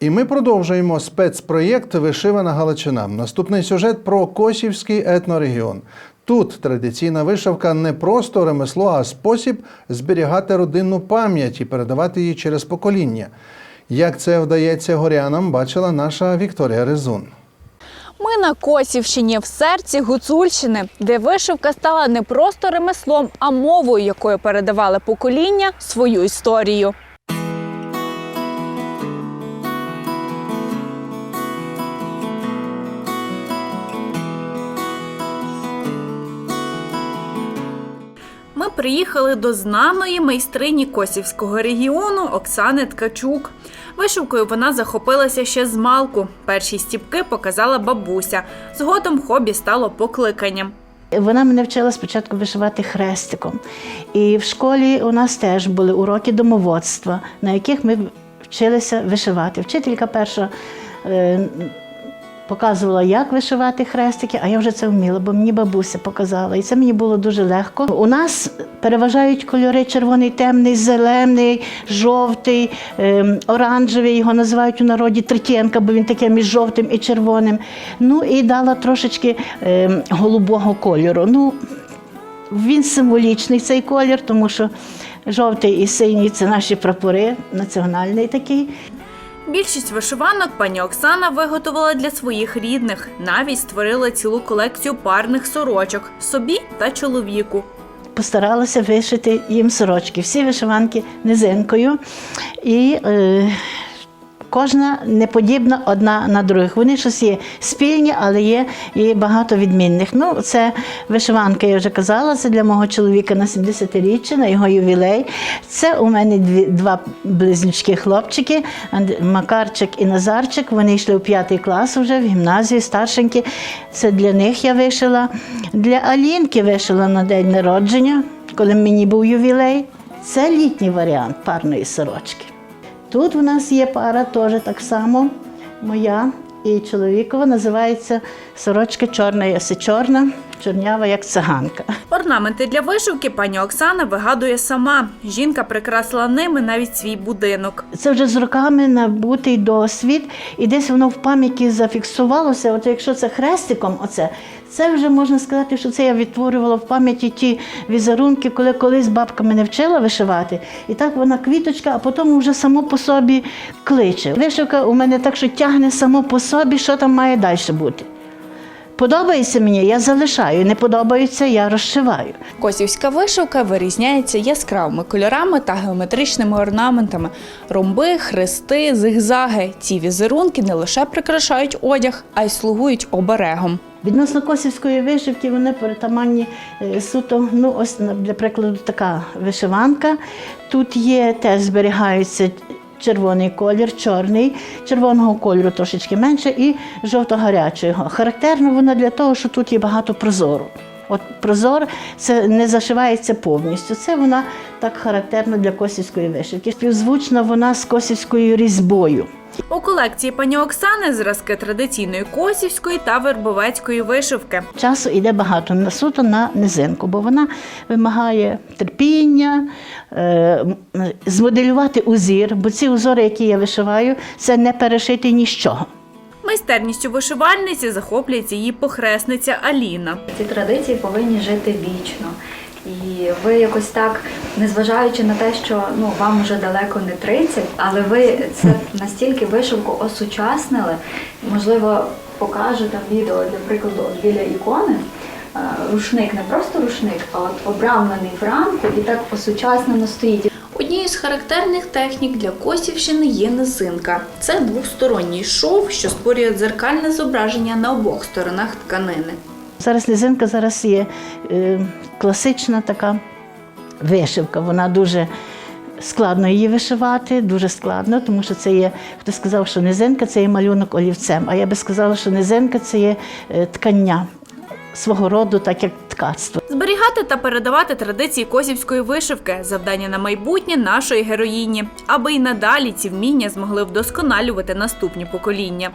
І ми продовжуємо спецпроєкт Вишивана Галичина. Наступний сюжет про Косівський етнорегіон. Тут традиційна вишивка не просто ремесло, а спосіб зберігати родинну пам'ять і передавати її через покоління. Як це вдається горянам, бачила наша Вікторія Резун. Ми на Косівщині, в серці Гуцульщини, де вишивка стала не просто ремеслом, а мовою, якою передавали покоління свою історію. Приїхали до знаної майстрині Косівського регіону Оксани Ткачук. Вишивкою вона захопилася ще з малку. Перші стіпки показала бабуся. Згодом хобі стало покликанням. Вона мене вчила спочатку вишивати хрестиком. І в школі у нас теж були уроки домоводства, на яких ми вчилися вишивати. Вчителька перша е, показувала, як вишивати хрестики, а я вже це вміла, бо мені бабуся показала. І це мені було дуже легко. У нас переважають кольори червоний, темний, зелений, жовтий, е, оранжевий. Його називають у народі Третєнка, бо він таке між жовтим і червоним. Ну і дала трошечки е, голубого кольору. Ну, він символічний цей колір, тому що жовтий і синій це наші прапори, національний такий. Більшість вишиванок пані Оксана виготовила для своїх рідних. Навіть створила цілу колекцію парних сорочок собі та чоловіку. Постаралася вишити їм сорочки. Всі вишиванки низинкою. І е, кожна не подібна одна на других. Вони щось є спільні, але є і багато відмінних. Ну, це вишиванка, я вже казала, це для мого чоловіка на 70-річчя, на його ювілей. Це у мене дві, два близнючки хлопчики, Макарчик і Назарчик. Вони йшли у п'ятий клас вже в гімназію, старшенькі. Це для них я вишила. Для Алінки вишила на день народження, коли мені був ювілей. Це літній варіант парної сорочки. Тут у нас є пара теж так само, моя і чоловікова, називається сорочка чорна яси чорна, чорнява, як циганка. Орнаменти для вишивки пані Оксана вигадує сама. Жінка прикрасила ними навіть свій будинок. Це вже з роками набутий досвід, і десь воно в пам'яті зафіксувалося. От якщо це хрестиком, оце, це вже можна сказати, що це я відтворювала в пам'яті ті візерунки, коли колись бабка мене вчила вишивати. І так вона квіточка, а потім вже само по собі кличе. Вишивка у мене так, що тягне само по собі, що там має далі бути. Подобається мені, я залишаю, не подобається, я розшиваю. Косівська вишивка вирізняється яскравими кольорами та геометричними орнаментами. Ромби, хрести, зигзаги. Ці візерунки не лише прикрашають одяг, а й слугують оберегом. Відносно косівської вишивки вони перетаманні е, суто, ну ось для прикладу така вишиванка. Тут є, теж зберігаються червоний колір, чорний, червоного кольору трошечки менше і жовто-гарячого. Характерно вона для того, що тут є багато прозору. От прозор це не зашивається повністю. Це вона так характерна для косівської вишивки. Співзвучна вона з косівською різьбою. У колекції пані Оксани зразки традиційної косівської та вербовецької вишивки. Часу йде багато на суто на низинку, бо вона вимагає терпіння, е, змоделювати узір, бо ці узори, які я вишиваю, це не перешити ні з чого. Майстерністю вишивальниці захоплюється її похресниця Аліна. Ці традиції повинні жити вічно. І ви якось так, незважаючи на те, що ну вам вже далеко не 30, але ви це настільки вишивку осучаснили, можливо, покажете відео для прикладу от біля ікони. е, Рушник не просто рушник, а от обрамлений в рамку і так осучаснено стоїть. Однією з характерних технік для Косівщини є низинка. Це двосторонній шов, що створює дзеркальне зображення на обох сторонах тканини. Зараз низинка зараз є е, класична така вишивка. Вона дуже складно її вишивати, дуже складно, тому що це є, хто сказав, що низинка це є малюнок олівцем. А я би сказала, що низинка це є е, ткання свого роду, так як ткацтво. Зберігати та передавати традиції косівської вишивки завдання на майбутнє нашої героїні, аби й надалі ці вміння змогли вдосконалювати наступні покоління.